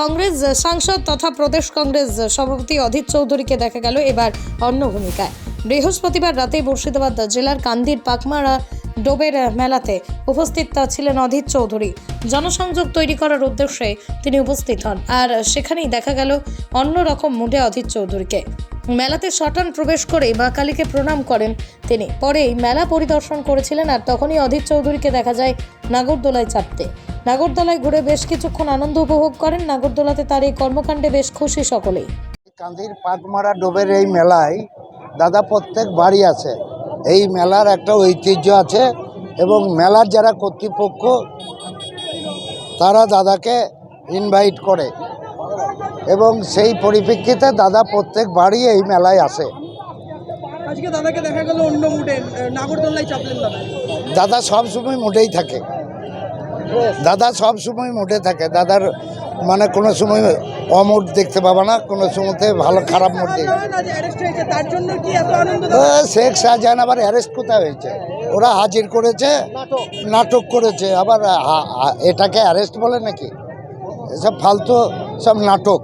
কংগ্রেস সাংসদ তথা প্রদেশ কংগ্রেস সভাপতি অধীর চৌধুরীকে দেখা গেল এবার অন্য ভূমিকায়। বৃহস্পতিবার রাতে মুর্শিদাবাদ জেলার কান্দির পাকমারা ডোবের মেলাতে উপস্থিত ছিলেন অধীর চৌধুরী। জনসংযোগ তৈরি করার উদ্দেশ্যে তিনি উপস্থিত হন। আর সেখানেই দেখা গেল অন্যরকম মুডে অধীর চৌধুরীকে। মেলাতে শটান প্রবেশ করে মা কালীকে প্রণাম করেন তিনি। পরেই মেলা পরিদর্শন করেছিলেন আর তখনই অধীর চৌধুরীকে দেখা যায় নাগরদোলায় চাপতে। নাগরদোলায় ঘুরে বেশ কিছুক্ষণ আনন্দ উপভোগ করেন। নাগরদোলাতে তার এই কর্মকাণ্ডে বেশ খুশি সকলেই। কান্দির পাটমারা ডোবের এই মেলায় দাদা প্রত্যেক বাড়ি আছে। এই মেলার একটা ঐতিহ্য আছে এবং মেলার যারা কর্তৃপক্ষ, তারা দাদাকে ইনভাইট করে। এবং সেই পরিপ্রেক্ষিতে দাদা প্রত্যেক বাড়ি এই মেলায় আসে। আজকে দাদাকে দেখা গেল অন্য মুডে নাগরদোল্লায় চাপলেন দাদা। দাদা সব সময় মোটেই থাকে। দাদা সব সময় মোটে থাকে। দাদার মানে কোনো সময় অমোট দেখতে পাবা না কোনো সময়তে ভালো খারাপ এ, শেখ শাহজাহান আবার অ্যারেস্ট কোথায় হয়েছে? ওরা হাজির করেছে নাটক করেছে আবার এটাকে অ্যারেস্ট বলে নাকি? এসব ফালতু সব নাটক।